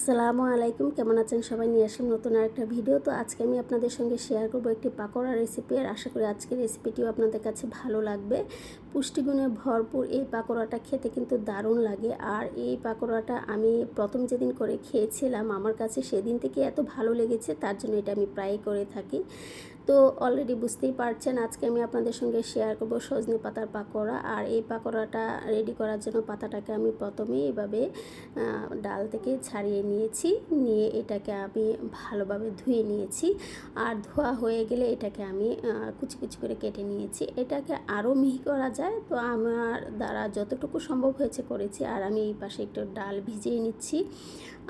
আসসালামু আলাইকুম। কেমন আছেন সবাই? নিয়ে আসলাম নতুন আরেকটা ভিডিও। তো আজকে আমি আপনাদের সঙ্গে শেয়ার করব একটি পাকোড়া রেসিপি আর আশা করি আজকের রেসিপিটিও আপনাদের কাছে ভালো লাগবে। পুষ্টিগুণে ভরপুর এই পাকোড়াটা খেতে কিন্তু দারুণ লাগে। আর এই পাকোড়াটা আমি প্রথম যেদিন করে খেয়েছিলাম, আমার কাছে সেদিন থেকে এত ভালো লেগেছে, তার জন্য এটা আমি প্রায় করে থাকি। তো অলরেডি বুঝতেই পারছেন, আজকে আমি আপনাদের সঙ্গে শেয়ার করব সজনে পাতার পাকোড়া। আর এই পাকোড়াটা রেডি করার জন্য পাতাটাকে আমি প্রথমেই এভাবে ডাল থেকে ছাড়িয়ে নিয়েছি। নিয়ে এটাকে আমি ভালোভাবে ধুয়ে নিয়েছি। আর ধোয়া হয়ে গেলে এটাকে আমি কুচি কুচি করে কেটে নিয়েছি। এটাকে আরও মিহি করা যায়। তো আমার দ্বারা যতটুকু সম্ভব হয়েছে করেছি। আর আমি এই পাশে একটু ডাল ভিজিয়ে নিচ্ছি।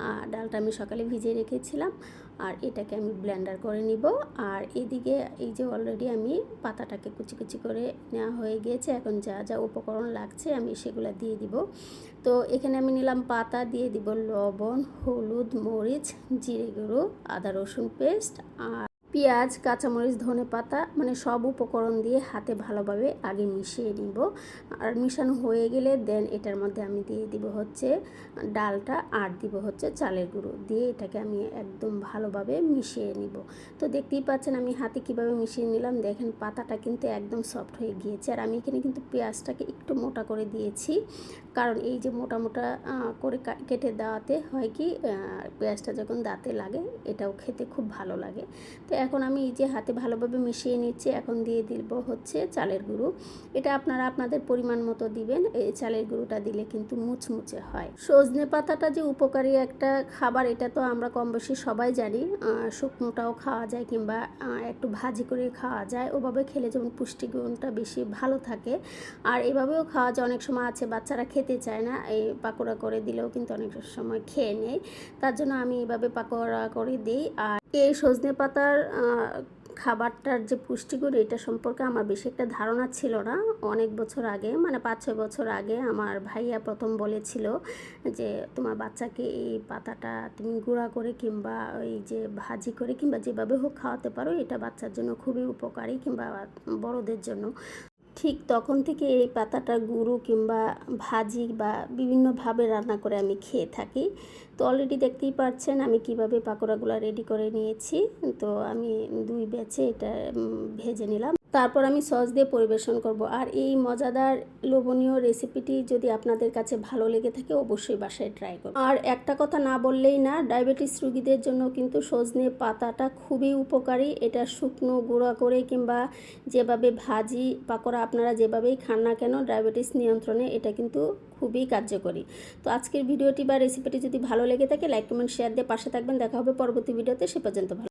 আর ডালটা আমি সকালে ভিজিয়ে রেখেছিলাম। আর এটাকে আমি ব্লেন্ডার করে নিব। আর এদিকে এই যে অলরেডি আমি পাতাটাকে কুচি কুচি করে নেওয়া হয়ে গিয়েছে, এখন যা যা উপকরণ লাগছে আমি সেগুলো দিয়ে দিব। তো এখানে আমি নিলাম পাতা, দিয়ে দিব লবণ, হলুদ, মরিচ, জিরে গুঁড়ো, আদা রসুন পেস্ট আর পেঁয়াজ, কাঁচামরিচ, ধনে পাতা মানে সব উপকরণ দিয়ে হাতে ভালোভাবে আগে মিশিয়ে নিব। আর মিশানো হয়ে গেলে দেন এটার মধ্যে আমি দিয়ে দিব হচ্ছে ডালটা আর দিব হচ্ছে চালের গুঁড়ো। দিয়ে এটাকে আমি একদম ভালোভাবে মিশিয়ে নিব। তো দেখতেই পাচ্ছেন আমি হাতে কীভাবে মিশিয়ে নিলাম। দেখেন পাতাটা কিন্তু একদম সফট হয়ে গিয়েছে। আর আমি এখানে কিন্তু পেঁয়াজটাকে একটু মোটা করে দিয়েছি। কারণ এই যে মোটা মোটা করে কেটে দেওয়াতে হয় কি পেঁয়াজটা যখন দাঁতে লাগে, এটাও খেতে খুব ভালো লাগে। তো এখন আমি এই যে হাতে ভালোভাবে মিশিয়ে নিচ্ছি, এখন দিয়ে দিব হচ্ছে চালের গুঁড়ো। এটা আপনারা আপনাদের পরিমাণ মতো দিবেন, এই চালের গুঁড়োটা দিলে কিন্তু মুচমুচে হয়। সজনে পাতাটা যে উপকারী একটা খাবার, এটা তো আমরা কম বেশি সবাই জানি শুকনোটাও খাওয়া যায় কিংবা একটু ভাজি করে খাওয়া যায়। ওভাবে খেলে যেমন পুষ্টিগুণটা বেশি ভালো থাকে। আর এভাবেও খাওয়া যায়, অনেক সময় আছে বাচ্চারা খেতে চায় না, এই পাকোড়া করে দিলেও কিন্তু অনেক সময় খেয়ে নেয়। তার জন্য আমি এভাবে পাকোড়া করে দিই। আর এই সজনে পাতার খাবারটার যে পুষ্টিগুণ, এটা সম্পর্কে আমার বেশি একটা ধারণা ছিল না। অনেক বছর আগে মানে পাঁচ ছয় বছর আগে আমার ভাইয়া প্রথম বলেছিল যে, তোমার বাচ্চাকে এই পাতাটা তুমি গুঁড়া করে কিংবা ওই যে ভাজি করে কিংবা যেভাবে হোক খাওয়াতে পারো, এটা বাচ্চার জন্য খুবই উপকারী কিংবা বড়দের জন্য। ঠিক তখন থেকে এই পাতাটা গুঁড়ো কিংবা ভাজি বা বিভিন্নভাবে রান্না করে আমি খেয়ে থাকি। তো অলরেডি দেখতেই পাচ্ছেন আমি কীভাবে পাকোড়াগুলো রেডি করে নিয়েছি। তো আমি দুই বেচে এটা ভেজে নিলাম। তারপর আমি সস দিয়ে পরিবেশন করব। আর এই মজাদার লোভনীয় রেসিপিটি যদি আপনাদের কাছে ভালো লেগে থাকে, অবশ্যই বাসায় ট্রাই করুন। আর একটা কথা না বললেই না ডায়াবেটিস রুগীদের জন্য কিন্তু সজনে পাতাটা খুবই উপকারী। এটা শুকনো, গুঁড়া করে কিংবা যেভাবে ভাজি পাকোড়া আপনারা যেভাবেই খান না কেন ডায়াবেটিস নিয়ন্ত্রণে এটা কিন্তু খুবই কার্যকরী। তো আজকের ভিডিওটি বা রেসিপিটি যদি ভালো লেগে থাকে লাইক কমেন্ট শেয়ার দিয়ে পাশে থাকবেন। দেখা হবে পরবর্তী ভিডিওতে সে পর্যন্ত ভালো